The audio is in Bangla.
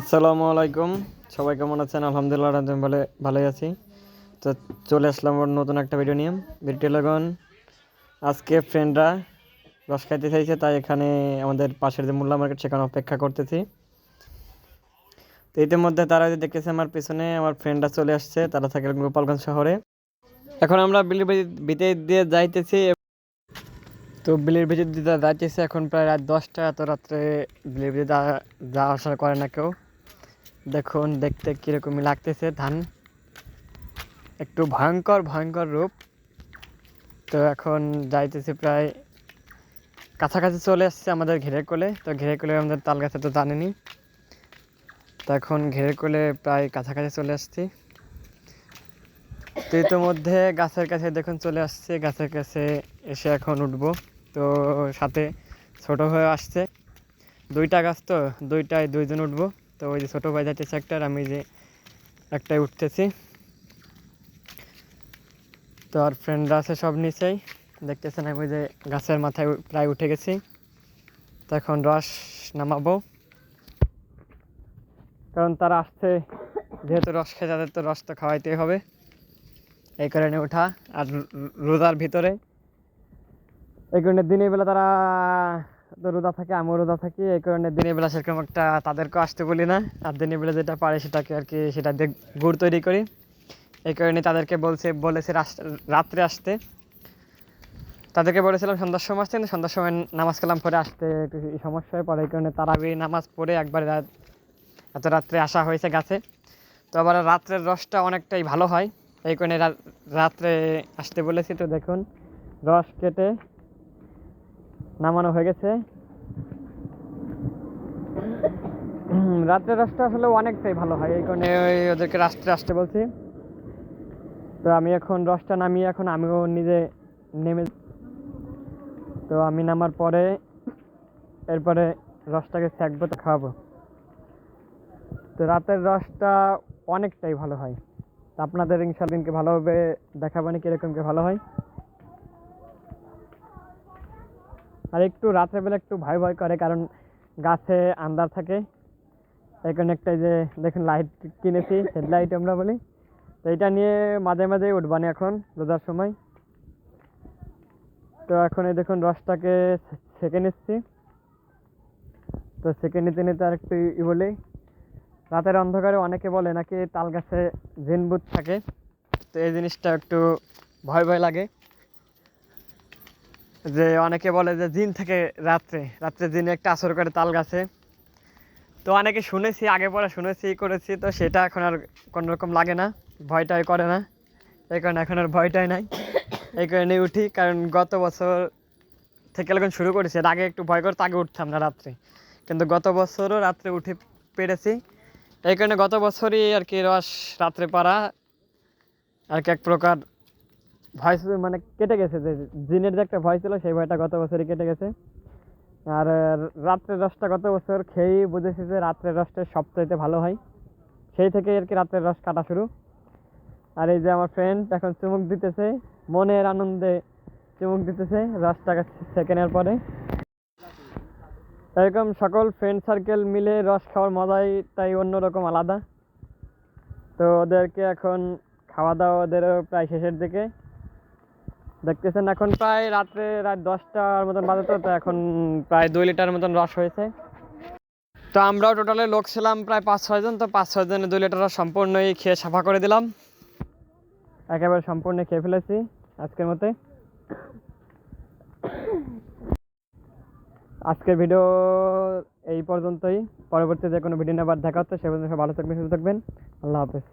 আসসালামু আলাইকুম। সবাই কেমন আছেন? আলহামদুলিল্লাহ আমি ভালো, ভালোই আছি। তো চলে আসলাম ওর নতুন একটা ভিডিও নিয়ে। ভিডিও লাগান আজকে ফ্রেন্ডরা রস খাইতে চাইছে, তাই এখানে আমাদের পাশের যে মোল্লা মার্কেট সেখানে অপেক্ষা করতেছি। তো ইতিমধ্যে তারা যে দেখতেছে আমার পিছনে, আমার ফ্রেন্ডরা চলে আসছে, তারা থাকে গোপালগঞ্জ শহরে। এখন আমরা বিলির ভিতরে দিয়ে যাইতেছি। তো বিলের ভিতর দিয়ে যাইতেছে, এখন প্রায় রাত দশটা এত রাত্রে বিলের ভিতরে যাওয়া আসা করে না কেউ। দেখুন, দেখতে কীরকমই লাগতেছে ধান। একটু ভয়ঙ্কর ভয়ঙ্কর রূপ। তো এখন যাইতেছে প্রায় কাছাকাছি চলে আসছে আমাদের ঘেরে কোলে। তো ঘেরে কোলে আমাদের তাল গাছে তো জানেনি তো এখন ঘেরে কোলে প্রায় কাছাকাছি চলে আসছি। তো ইতোমধ্যে গাছের কাছে দেখুন চলে আসছে। গাছের কাছে এসে এখন উঠবো। তো সাথে ছোট হয়ে আসছে। দুইটা গাছ তো, দুইটায় দুইজন উঠবো। তো ওই যে ছোটো ভাই আর আমি যে একটাই উঠতেছি। তো আর ফ্রেন্ডরা আছে সব নিচেই। দেখতেছেন আমি যে গাছের মাথায় প্রায় উঠে গেছি। তো এখন রস নামাবো। কারণ তারা আসছে, যেহেতু রস খেয়ে তাদের তো রস তো খাওয়াইতেই হবে। এই কারণে ওঠা আর রোজার ভিতরে। এই কারণে দিনের বেলা তারা রোজা থাকে, আমিও রোজা থাকি, এই কারণে দিনের বেলা সেরকম একটা তাদেরকেও আসতে বলি না। আর দিনের বেলা যেটা পারে সেটাকে আর কি, সেটা দিয়ে গুড় তৈরি করি। এই কারণে তাদেরকে বলছে, বলেছে রাত্রে আসতে। তাদেরকে বলেছিলাম, সন্ধ্যার সময় আসতে সন্ধ্যার সময় নামাজ কালাম পরে আসতে একটু সমস্যা পড়ে এই কারণে তারাবি নামাজ পড়ে একবার এত রাত্রে আসা হয়েছে গাছে। তো আবার রাত্রের রসটা অনেকটাই ভালো হয়। এই কারণে রাত্রে আসতে বলেছি, তো দেখুন, রস কেটে নামানো হয়ে গেছে। হুম, রাত্রের রসটা আসলে অনেকটাই ভালো হয় এই কারণে ওই ওদেরকে রাত্রে আসতে বলছি। তো আমি এখন রসটা নামিয়ে এখন আমিও নিজে নেমে তো আমি নামার পরে এরপরে রসটাকে সেঁকবো তো খাওয়াবো। তো রাতের রসটা অনেকটাই ভালো হয়। আপনাদের ইনশাল্লাহকে ভালোভাবে দেখাবেন কীরকম কি ভালো হয়। আর একটু রাত্রেবেলা একটু ভয় ভয় করে, কারণ গাছে আন্ধার থাকে। কারণে একটা যে দেখুন লাইট কিনেছি হেডলাইট আমরা বলি। তো এটা নিয়ে মাঝে মাঝে উঠবানি এখন, রোজার সময়। তো এখন এই দেখুন রসটাকে সেকে নিচ্ছি। তো সেকে নিতে নিতে আর একটু ই বলি, রাতের অন্ধকারে অনেকে বলে নাকি তাল গাছে জিনবুত থাকে। তো এই জিনিসটা একটু ভয় ভয় লাগে। যে অনেকে বলে যে জিন থেকে রাত্রে রাত্রে জিনে একটা আসর করে তাল গাছে। তো অনেকে শুনেছি, আগে পরে শুনেছি করেছি, তো সেটা এখন আর কোনো রকম লাগে না, ভয়টাই করে না। এই কারণে এখন আর ভয়টাই নাই। এই কারণে উঠি, কারণ গত বছর থেকে যখন শুরু করেছি। এর আগে একটু ভয় করতে, আগে উঠতাম না রাত্রে। কিন্তু গত বছরও রাত্রে উঠে পেরেছি। এই কারণে গত বছরই আর কি রস রাত্রে পারা আর কি এক প্রকার ভয় মানে কেটে গেছে যে জিনের যে একটা ভয় ছিল সেই ভয়টা গত বছরই কেটে গেছে। আর রাত্রের রসটা গত বছর খেয়েই বুঝেছি যে রাত্রের রসটা সবচাইতে ভালো হয়। সেই থেকে আর কি রাত্রের রস কাটা শুরু। আর এই যে আমার ফ্রেন্ড এখন চুমুক দিতেছে, মনের আনন্দে চুমুক দিতেছে রসটাকে সেকেন্ডের পরে। এরকম সকল ফ্রেন্ড সার্কেল মিলে রস খাওয়ার মজাই তাই অন্যরকম আলাদা। তো ওদেরকে এখন খাওয়া দাওয়া ওদেরও প্রায় শেষের দিকে। দেখতেছেন এখন প্রায় রাত্রে রাত দশটার মতন বাজে তো এখন প্রায় দুই লিটার মতন রস হয়েছে। তো আমরাও টোটালে লোক ছিলাম প্রায় পাঁচ ছয়জন তো পাঁচ ছয়জনে দুই লিটার রস সম্পূর্ণই খেয়ে সাফা করে দিলাম। একেবারে সম্পূর্ণ খেয়ে ফেলেছি আজকের মতে। আজকের ভিডিও এই পর্যন্তই। পরবর্তী যে কোনো ভিডিও নেবার দেখা হচ্ছে, সে পর্যন্ত সবাই ভালো থাকবেন, সুস্থ থাকবেন। আল্লাহ হাফেজ।